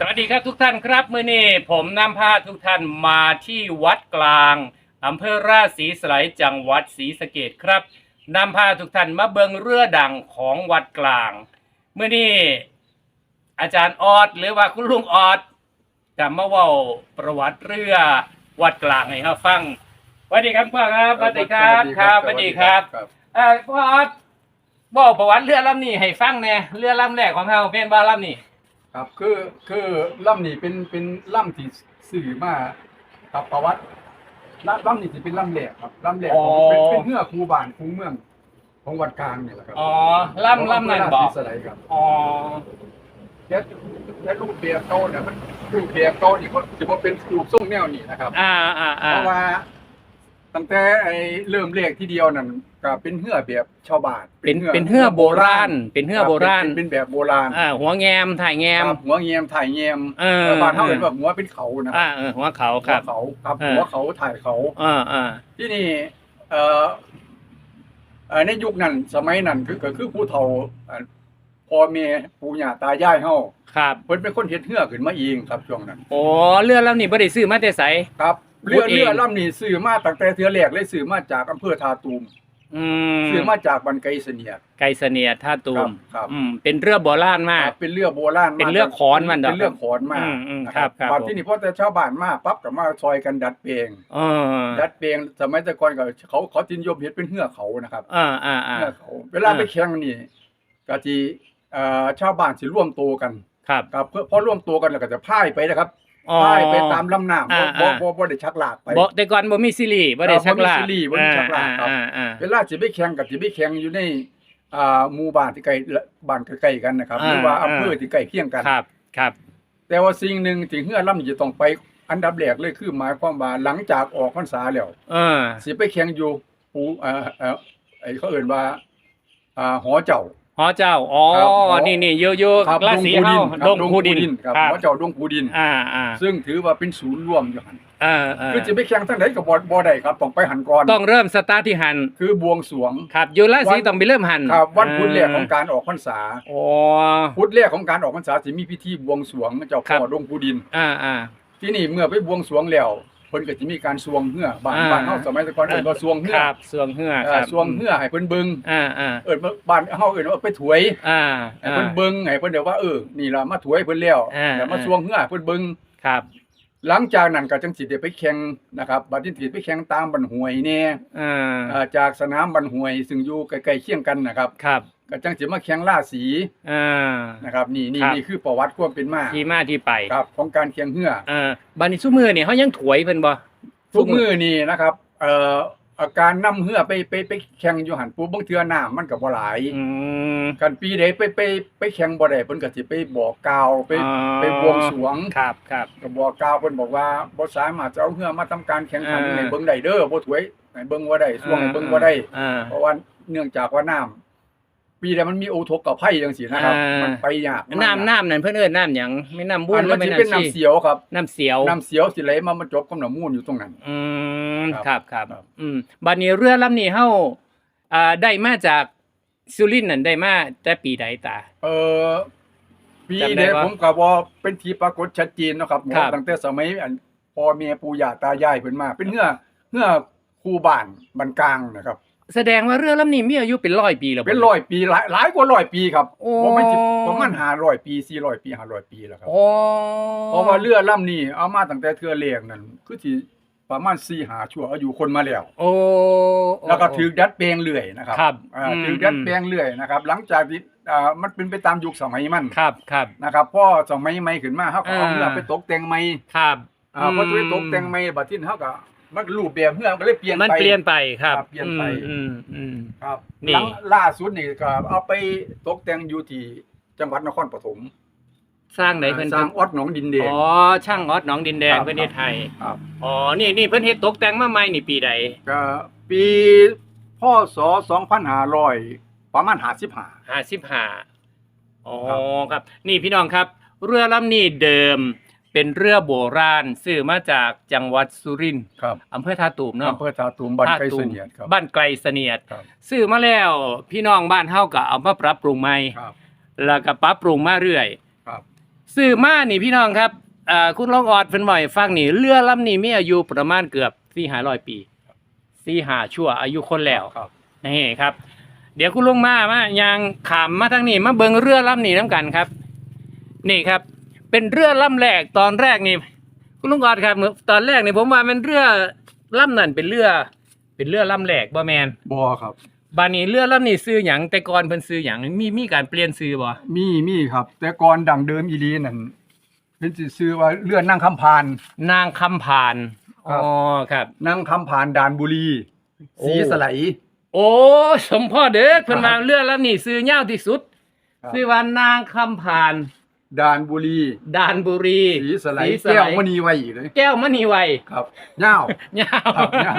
สวัสดีครับทุกท่านครับมื่อนี้ผมนำพาทุกท่านมาที่วัดกลางอำเภอราชสีสไลยจังหวัดศรีสะเกดครับนำพาทุกท่านมาเบิงเรือดังของวัดกลาง เมื่อนี้อาจารย์ออดหรือว่าคุณลุงออดจะมาเว่าประวัติเรือวัดกลางให้เราฟังสวัสดีครับพ่อครับสวัสดีครับครับสวัสดีครับเออพ่อออดบอกประวัติเรือลำนี้ให้ฟังแหน่เรือลำแรกของเราเป็นบ้าลำนี้ ครับคือคือล่ำนี่เป็นเป็นล่ำที่สื่อมากับประวัติล่ำล่ำนี่จะเป็นล่ำแหลกครับล่ำแหลกของอ๋อ เป็นเป็นเมื่อครูบ้านครูเมือง ของวัดกลางเนี่ยแหละครับอ๋อลำลำนั่นบอกของพระราชสีสไลยครับอ๋อแค่แค่รูปแบบโตเนี่ยมันรูปแบบโตนี่ก็จะว่าเป็นรูปทรงแนวนี้นะครับ อ่าอ่าอ่าเพราะว่า ตั้งแต่ไอ้เริ่มเลขที่เดียวนั่นก็เป็นเหือแบบชาวบ้านเป็นเป็นเฮือโบราณ เป็นเฮือโบราณเป็นเป็นแบบโบราณอ่าหัวแงมถ่ายแงมครับหัวเงียมถ่ายเงียมเออแล้วบ้านเฮาเป็นแบบหัวเป็นเขานะอ่าเออหัวเขาครับหัวเขาครับเออหัวเขาถ่ายเขาอ่าอ่าที่นี่เอ่อเอ่อในยุคนั้นสมัยนั้นคือก็คือผู้เฒ่าเอ่อพ่อแม่ปู่ย่าตายายเฮาครับเพิ่นเป็นคนเฮ็ดเรือขึ้นมาเองครับช่วงนั้นโอ้เรือลำนี้บ่ได้ซื้อมาแต่ไสครับพู เรือดเองเรือลำนี้ซื้อมาตั้งแต่เทือแรกเลยซื้อมาจากอำเภอทาตูมอืมซื้อมาจากบันไกเสนียด ไกลเสนียดท่าตูมครับ อืมเป็นเรือโบราณมาก เป็นเรือโบราณมาเป็นเรือขอนมันดอกเป็นเรือขอนมาอืมอืมนะครับ ครับบัดผม ที่นี่พอแต่ชาวบ้านมาปั๊บก็มาซอยกันดัดแปลง เออดัดแปลงสมัยแต่ก่อนก็เขาเขาจินยมเฮ็ดเป็นเหือเขานะครับ อ่าอ่าอ่าเหือเขาเวลาไปแข่งนี่ก็ที่เอ่อชาวบ้านสิร่วมตัวกันครับ ครับเพื่อพอร่วมตัวกันแล้วก็จะพายไปนะครับ อ๋อพายไปตามลำน้ำบ่อ่าบ่อ่าบ่บ่ได้ชักลากไปบ่แต่ก่อนบ่มีซีรีส์บ่ได้ครับชักลากบ่มีซีรีส์บ่มีชักลากครับอ่าอ่าเวลาสิไปแข่งกับสิไปแข่งอยู่ในอ่าหมู่บ้านที่ใกล้บ้านใกล้ๆกันนะครับหรือว่าอำเภอที่ใกล้เคียงกันครับครับ แต่ว่าสิ่งหนึ่งที่เฮือลำนี้จะต้องไปอันดับแรกเลยคือหมายความว่าหลังจากออกพรรษาแล้วเออสิไปแข่งอยู่ปูเอ่อเอ่อไอ้เขาเอ่นว่าอ่าหอเจ้า หอเจ้า อ๋อ ครับหอ นี่นี่โยโย่ครับราศีดเฮางดดงงคูคูดิดินนครับครับหอเจ้าดงคูดิน อ่าอ่าซึ่งถือว่าเป็นศูนย์รวมอยู่หันอ่าอ่าคือจะไปแข่งทั้งไหนก็บ่บ่ได้ครับต้องไปหันก่อนต้องเริ่มสตาร์ทที่หัน คือบวงสรวง ครับอยู่ราศีวัน ต้องไปเริ่มหันครับวันพุธแรกของการออกพรรษาโอ้ พุธแรกของการออกพรรษาสิมีพิธีบวงสรวงเจ้าครัพ่อบ ดงคูดิน อ่าอ่าที่นี่เมื่อไปบวงสรวงแล้วเพิ่นก็จะมีการสวงเหือบ้านอ่า บ้านเฮาสมัยแต่ก่อนเอิ้นว่าสวงเหืคอรับสวงเฮือเอ่คอรับสวงเหือให้เพิ่นเบิ่งอ่าอ่าเอิ้นว่าบ้านเฮาเอิ้นว่าไปถวยอ่าให้อ่า เพิ่นเบิ่งให้เพิ่นเดี๋ยวว่าเออนี่ล่ะมาถวยเพิ่นแล้วอ่า แล้วมาสวงเหือให้เพิ่นเบิ่งครับหลังจากนั้นก็จังสิได้ไปแข่งนะครับบัดนี้สิไปแข่งตามบันห้วยแน่อ่าเอ่อจากสนามบันห้วย ซึ่งอยู่ใกล้ๆเคียงกันนะครับ ครับ ก็จังสิมาแข่งล่าสีอ่า นะครับ นี่นี่ครับ นี่คือประวัติความเป็นมาที่มาที่ไปครับของการแข่งเหืออ่าบัดนี้ซุมือนี่เฮายังถวยเพิ่นบ่ ทุกมือนี่นะครับเอ่ออาการนำเหือไปไปไปแข่งอยู่หันปุ๊บบางเทื่อน้ำมันก็บ่หลาย อืมกันปีใดไปไปไปแข่งบ่ได้เพิ่นก็สิไปบอกกล่าวไปอ๋อไปบวงสรวง ครับครับ ก็บอกกล่าวเพิ่นบอกว่าบ่สามารถจะเอาเหือมาทำการแข่งขันอ่า ในเบิ่งได้เด้อบ่ถวยให้เบิ่งบ่ได้ช่วงให้เบิ่งบ่ได้ อ่าเพราะว่าเนื่องจากว่าน้ำ ปีใดมันมีโอทกกับไผ่จังซี่นะครับ อ่ามั มันไปยากน้ำน้ำนั่นเพิ่นเอิ้นน้ำหยังไม่น้ำบุญอันหรืมัอนไม่สิน้ำเป็นชีน้ำเสียวครับน้ำเสียว น้ำเสียวสิไหลมามาจบกับน้ำมูลอยู่ตรงนั้น อืมคครัรับบครับครับ อืมบัดนี้เรือลำนี้เฮาอ่าได้มาจากสุรินทร์นั่นได้มาแต่ปีใดตา เออปีจำได้เนี้ปะผมก็บ่เป็นที่ปรากฏชัดเจนเนาะครับครับ ตั้งแต่สมัยอันพ่อแม่ปู่ย่าตายายเพิ่นมา เป็นเหือเหือคู่บ้านบ้านกลางนะครับ แสดงว่าเรือลำนี้มีอายุเป็นร้อยปีแล้วบ่ เป็นร้อยปีหลายหลายกว่าร้อยปีครับโอ้ ผมไม่นสิประมาณ500ปี400ปี500ปีแล้วครับโอ้เพราะว่าเรือลำนี้เอามาตั้งแต่เทือแรกนั่นคือสิประมาณ4 5ชั่วอายุคนมาแล้ว โอ้ แล้วก็ถือดัดแปลงเรื่อยนะครับครับอ่าอืม ถือดัดแปลงเรื่อยนะครับ หลังจากที่อ่ามันเป็นไปตามยุคสมัยมันครับครับ นะครับพอสมัยใหม่ขึ้นมาเฮาก็เอาอ่า เรือไปตกแต่งใหม่ครับอ่าพอไปตกแต่งใหม่บัดนี้เฮาก็ มันรูปแบบเรือมันก็เลยเปลี่ยนไป มันเปลี่ยนไปครับครับเปลี่ยนไป อืมอืม ครับนี่ หลังล่าสุดนี่ก็เอาไปตกแต่งอยู่ที่จังหวัดนครปฐมสร้างไหนเพิ่นสร้างออดหนองดินแดง อ๋อช่างออดหนองดินแดงครับประเทศไทยครับ อ๋อนี่นี่เพิ่นเฮ็ดตกแต่งมาใหม่นี่ปีใดก็ปีพศ2500ประมาณ55ห้าสิบห้าอ๋อครับครับ นี่พี่น้องครับ เรือลำนี้เดิม เป็นเรือโบราณซื้อมาจากจังหวัดสุรินทร์ครับอำเภอท่าตูมเนาะอำเภอท่าตูมบ้านไกลท่ตูเสมนียดครับบ้านไกลเสนียดครับซื้อมาแล้วพี่น้องบ้านเฮาก็เอามาปรับปรุงใหม่ครับแล้วก็ปรับปรุงมาเรื่อยครับซื้อมานี่พี่น้องครับอ่าคุณลองออดเพิ่นบ่อยฟังนี่เรือลำนี้มีอายุประมาณเกือบ4-500ปี4-5ชั่วอายุคนแล้วครับนี่ครับ เดี๋ยวคุณลุงมามายังขามมาทางนี้มาเบิงเรือลำนี้น้ำกันครับ นี่ครับ เป็นเรือลำแรกตอนแรกนี่คุณลุงกอดครับเมื่อตอนแรกนี่ผมว่ามันเรือลำนั่นเป็นเรือ เป็นเรือลำแรกบ่แมนบ่ครับบานนี้เรือลำนี้ซื้อหยังแต่ก่อนเพิ่นซื้อหยังมีมีการเปลี่ยนซื้อบ่มีมีครับ แต่ก่อนดังเดิมอีหลีนั่นเป็นสิชื่อว่าเลื่อนนั่งคำพาน นางคำผานครัอ๋บอครับนั่งคำพานด่านบุรีโอ้สีสไลยโอ้สมพ่อเด้อเพิ่นว่าเรือลำนี้ซื้อยาวที่สุดครับซื้อว่านางคำผาน ด่านบุรีดานบุรีสีสไลยศรีสแก้วไลมณีไว้อีกเลย แก้วมณีไวครับเงาวยาวครับยาว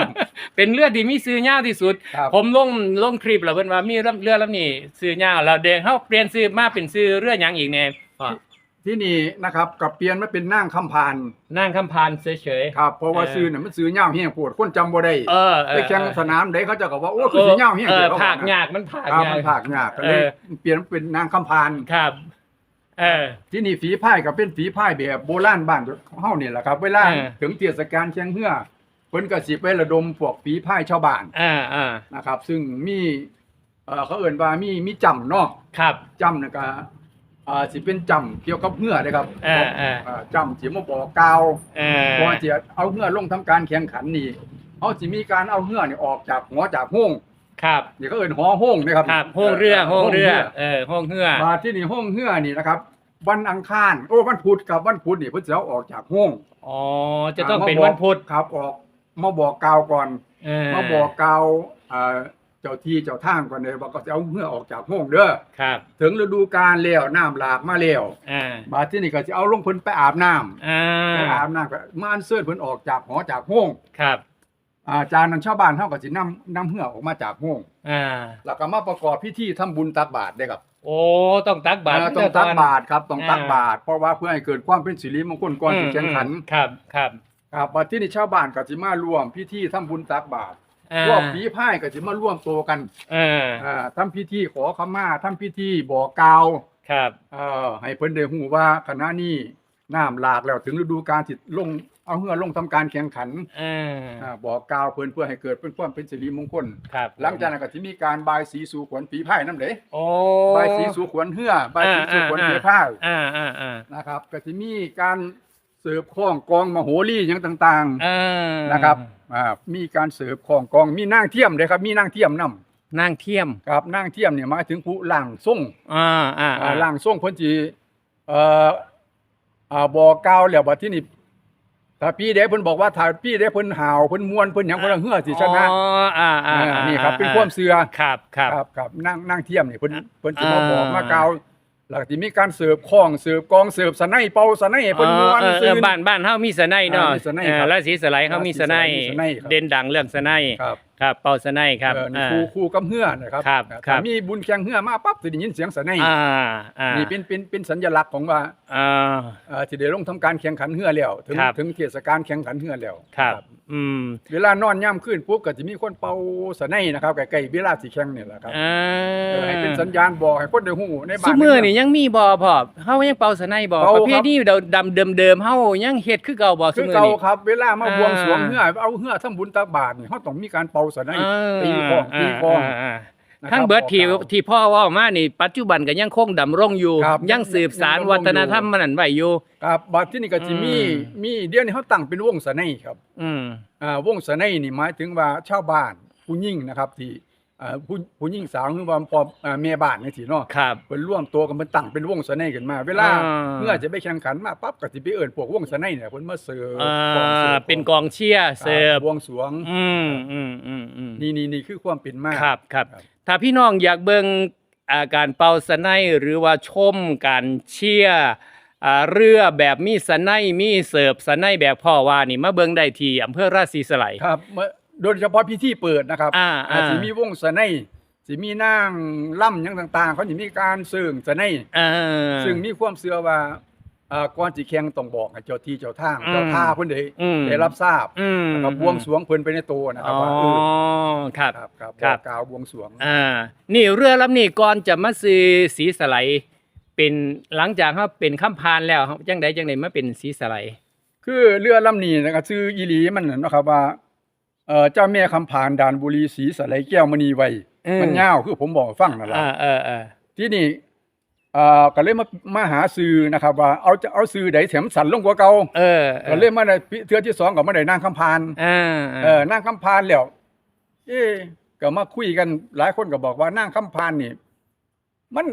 เป็นเรือที่มีซื้อยาวที่สุดครับผมลงลงคลิปแล้วเพิ่นว่ามีเรือเรือลำนี้ซื้อยาวแล้วเดงเฮาเปลี่ยนซื้อมาเป็นซื้อเรือหยังอีกแน่พ่อที่นี่นะครับกับเปลี่ยนมาเป็นนั่งคำพานนางคำพานเฉยครับเพราะว่าเออซื้อน่ะมันซื้อเงาวเฮี้ยงปวดคนจำบ่ได้ๆเออเอไปอแข่งสนามใดเขาเจะก็ว่าโอ้คือสีเงาวเฮี้ยงเออเดี๋ยวผากเขยากมันผากครับยากมันผากยากก็เลยเออเปลี่ยนเป็นนางคำพานครับ เออ ที่นี่ฝีพายก็เป็นฝีพายแบบโบราณบ้านเฮานี่แหละครับ เวลาเออ ถึงเทศกาลเชียงเฮือเพิ่นก็สิไประดมพวกฝีพายชาวบ้านอ่าอ่านะครับ ซึ่งมีเอ่อเขาเอ่นว่ามีมีจำเนาะครับ จำนะก็อ่าสิเป็นจำเกี่ยวกับเฮือเลยครับเออเอออ่าจำสิมาบอกกล่าว เออก่อนจะเอาเฮือลงทำการแข่งขันนี่เขาสิมีการเอาเฮือนี่ออกจากหัวจากห้อง ครับนี่เขาเอ่นหอห้องนะครับครับห้องเรือห้องเรือเออห้องเรือมาที่นี่ห้องเฮือนี่นะครับ วันอังคารโอ้วันพุธกับวันพุธนี่เพิ่นจะเอาออกจากห้องอ๋อจะต้องเป็นวันพุธครับออกมาบอกกล่าวก่อนเออมาบอกกล่าวอ่าเจ้าที่เจ้าทางก่อนเลยว่าก็จะเอาเฮือออกจากห้องเด้อครับ ถึงฤดูกาลแล้วน้ำหลากมาแล้วอ่ามาที่นี่ก็จะเอาลงเพิ่นไปอาบน้ำอ่าไปอาบน้ำก็มาอันเสิร์ชเพิ่นออกจากหอจากห้องครับ อาจารย์นั้นชาวบ้านเฮาก็สินำนำเฮือออกมาจากห้องอ่า แล้วก็มาประกอบพิธีทำบุญตักบาตรได้ครับโอ้ต้องตักบาตรอ่าต้องตักบาตรครับต้องตักอ่าบาตรเพราะว่าเพื่อให้เกิดความเป็นสิริมงคลก่อนที่แข่งขันอืมครับครับครับบัดที่นี่ชาวบ้านก็สิมาร่วมพิธีทำบุญตักบาตรอ่าพวกผีพายก็สิมาร่วมตัวกันเอออ่าทำพิธีขอขมาทำพิธีบอกกล่าวครับเอ่อให้เพิ่นได้ฮู้ว่าคณะนี้น้ำหลากแล้วถึงฤดูกาลที่ลง เอาเฮือลงทำการแข่งขันเอออ่าบอกกล่าวเพิ่นเพื่อให้เกิดเป็นความเป็นสิริมงคลครับหลังจากนั้นก็สิมีการบายสีสู่ขวัญผีพายนำเด้โอ้บายสีสู่ขวัญเฮือบายสีสู่ขวัญอ่าผีพายอ่าอ่าอ่านะครับก็สิมีการเสิร์ฟข้องกองมโหรีหยังต่างอ่าๆนะครับอ่ามีการเสิร์ฟข้องกองมีนางเทียมเด้ครับ มีนางเทียมนํนางเทียมครับนางเทียมเนี่ยหมายถึงผู้ล่างทรงอ่าอ่าอ่าล่างทรงเพิ่นสิเอ่ออ่าบอกกล่าวแล้วบัดที่นี่ ถ้าพี่เด้เพิ่นบอกว่าถ้าพี่เด้เพิ่นห่าวเพิ่นม่วนเพิ่นหยังเพิ่นเฮือสิชนะอ๋ออ่าอ่าอ่าอ่านี่ครับเป็นความเชื่อครับครับครับครับนั่งนั่งเทียมนี่เพิ่นอ่าเพิ่นสิมาบอกอ่ามมากล่าวแล้วก็สิมีการเสิร์ฟข้องเสิร์ฟกองเสิร์ฟสนัยเป่าสนัยให้เพิ่นม่วนเออเอซื่อนบ้านบ้านเฮามีสนัยเนาะอ่ามีสนัยเออครับราศีสไลด์เฮามีสนัยราศีสไลด์มีสนัยครับเด่นดังเรื่องสนัยครับครับเป่าสนัยครับเออนี่อ่าคู่คู่กับเฮือนะครับครับถ้าครับมีบุญแข่งเฮือมาปั๊บสิได้ยินเสียงสนัยอ่าอ่านี่เป็นเป็นเป็นสัญลักษณ์ของว่าอ่า เอ่อที่ได้ลงทำการแข่งขันเฮือแล้วถึงครับ ถึงเทศกาลแข่งขันเฮือแล้วครับนะอืมเวลานอนย่ำขึ้นปุ๊บก็จะมีคนเป่าสนัยนะครับใกล้ๆเวลาสิแข่งนี่แหละครับอ่าเออให้เป็นสัญญาณบอกให้คนได้ฮู้ในบ้าซุนมื้อนี่ยังมีบ่พ่อเฮายังเป่าสนัยบ่เป่าประเภทครับนี้เดาดำเดิมๆเฮายังเฮ็ดคือเก่าบ่ซุคือมื้อเก่านี้ครับ เวลามาอ่าบวงสรวงเฮือเอาเฮือทำบุญตักบาตรนี่เฮาต้องมีการเป่าสนัยเออตีกลองตีกลองาา นะครับทั้งเบิดที่บอกกล่าว ที่พ่อเว่ามานี่ ปัจจุบันก็ยังคงดำรงอยู่ ครับยังสืบสารยังดำรงอยู่ วัฒนธรรมมันนั่นไว้อยู่ ครับบัดที่นี่ก็สิมีอืม มีเดี๋ยวนี้เขาตั้งเป็นวงสนัยครับอืม อ่าวงสนัยนี่หมายถึงว่าชาวบ้านผู้หญิงนะครับที่อ่าผู้ผู้หญิงสาวคือว่าพออ่าแม่บ้านนี่สิเนาะครับ เพิ่นร่วมตัวกันเพิ่นตั้งเป็นวงสนัยขึ้นมา เวลาอ่า เมื่อจะไปแข่งขันมาปั๊บก็สิไปเอิ้นพวกวงสนัยเนี่ยเพิ่นมาเสิร์ฟอ่กองสิาร์ฟเป็นกองเชียร์เสิร์ฟบวงสรวง อืมอืมอืมอืมนี่นี่นี่คือความเป็นมาครับครับ ครับ ถ้าพี่น้องอยากเบิ่งอาการเป่าสนัยหรือว่าชมการเชียร์อ่าเรือแบบมีสนัยมีเสิร์ฟสนัยแบบพ่อว่านี่มาเบิ่งได้ที่อำเภอราศีสไลยครับเมื่อโดยเฉพาะพิธีเปิดนะครับอ่าอ่าสิมีวงสนัยสิมีนางล่ำหยังต่าง ๆ เขาสิมีการเสิ่งสนัยอ่าซึ่งมีความเชื่อว่า อ่าก่อนสิแข่งต้องบอกให้เจ้าที่เจ้าทางอืมเจ้าท่าเพิ่นได้อืม ได้รับทราบอืมแล้วก็บวงสรวงเพิ่นไปในตัวนะครับอ๋อว่าเออครับ ครับครับครับ บอกกล่าวบวงสรวง อ่า นี่เรือลำนี้ก่อนจะมาซื้อสีสไลด์เป็นหลังจากเขาเป็นข้ามพานแล้วเขาจังใดจังใดมาเป็นสีสไลด์คือเรือลำนี้นะครับชื่ออีหลีมันน่ะเนาะครับว่าเอ่อเจ้าแม่คำผานด่านบุรีศรีสะไหลแก้วมณีไว้อืมมันยาวคือผมบอกให้ฟังนั่นแหละอ่าเออเออที่นี่เอ่อก็เลยมามาหาซื้อนะครับ ว่าเอาจะเอาซื้อใดแถมสันลงกว่าเก่าเออก็เลยมาได้เทือที่สองก็มาได้นางคำพานอ่าเออนางคำพานแล้วเอ๊ะก็มาคุยกันหลายคนก็บอกว่านางคำพานนี่ มัน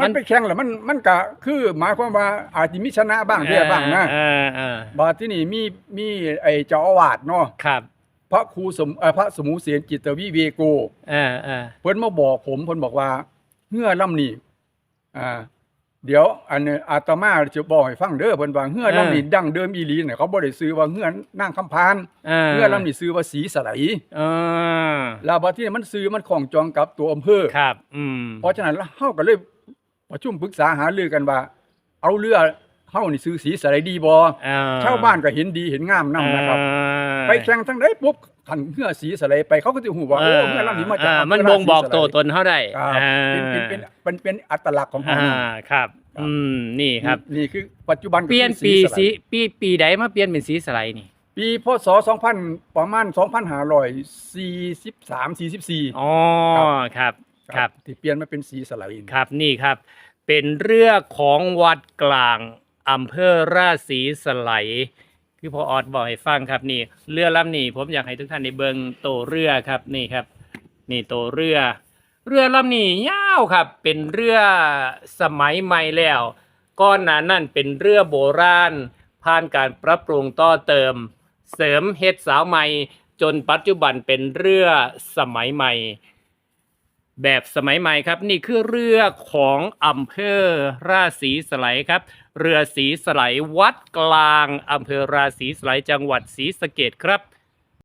มันไปแข่งแล้วมันมันก็คือหมายความว่าอาจจะมีชนะบ้างแพ้บ้างนะอ่าอ่าบาดที่นี่มีมีไอ้เจ้าอาวาสเนาะครับ พระครูสมเอ่อพระสมุเสนจิตวิเวโกอ่าอ่าเพิ่นมาบอกผมเพิ่นบอกว่าเฮือลำนี้ อ่าเดี๋ยวอันนี้อาตมาจะบอกให้ฟังเด้อเพิ่นว่าเฮือลำนี้ดั้งเดิมอีหลีเนี่ยเขาบ่ได้ซื้อว่าเฮือนางคำพานอ่าเฮือลำนี้ซื้อว่าสีสไลอ่าแล้วบัดที่นี่มันซื้อมันของจองกับตัวอำเภอครับ อืมเพราะฉะนั้นเฮาก็เลยประชุมปรึกษาหารือกันว่า เอาเรือเฮานี่ซื้อสีสไลดีบ่อ่าชาวบ้านก็เห็นดีเห็นงามนํนะครับอ่าไปแข่งทั้งใดปุ๊บ ขันเฮือสีสไลไปเขาก็สิฮู้ว่าโอ้เฮือลำนี้มาจากอ่อำเภอมันบ่งบอกราชสีสไลตัวตนเขาได้ครับอ่าเป็นเป็นเป็นเป็นเป็นอัตลักษณ์ของเขาอ่านะครับครับ อืมนี่ครับ นี่คือปัจจุบันก็เปลี่ยนคือปีสไลสีด์ปีปีใดมาเปลี่ยนเป็นสีสไลด์นี่ปีพศ2000ประมาณ2543 44อ๋อครับ ครับที่เปลี่ยนมาเป็นสีสไลด์ครับนี่ครับ เป็นเรือของวัดกลางอำเภอราชสีสไลย คือพอออดบอกให้ฟังครับนี่ เรือลำนี้ผมอยากให้ทุกท่านได้เบิงโตเรือครับนี่ครับ นี่โตเรือ เรือลำนี้ยาวครับ เป็นเรือสมัยใหม่แล้วก้อนหนานั่นเป็นเรือโบราณ ผ่านการปรับปรุงต่อเติม เสริมเฮ็ดสาวใหม่ จนปัจจุบันเป็นเรือสมัยใหม่ แบบสมัยใหม่ครับ นี่คือเรือของอำเภอราศีสไลครับ เรือสีสไลวัดกลางอำเภอราศีสไลจังหวัดศรีสะเกดครับ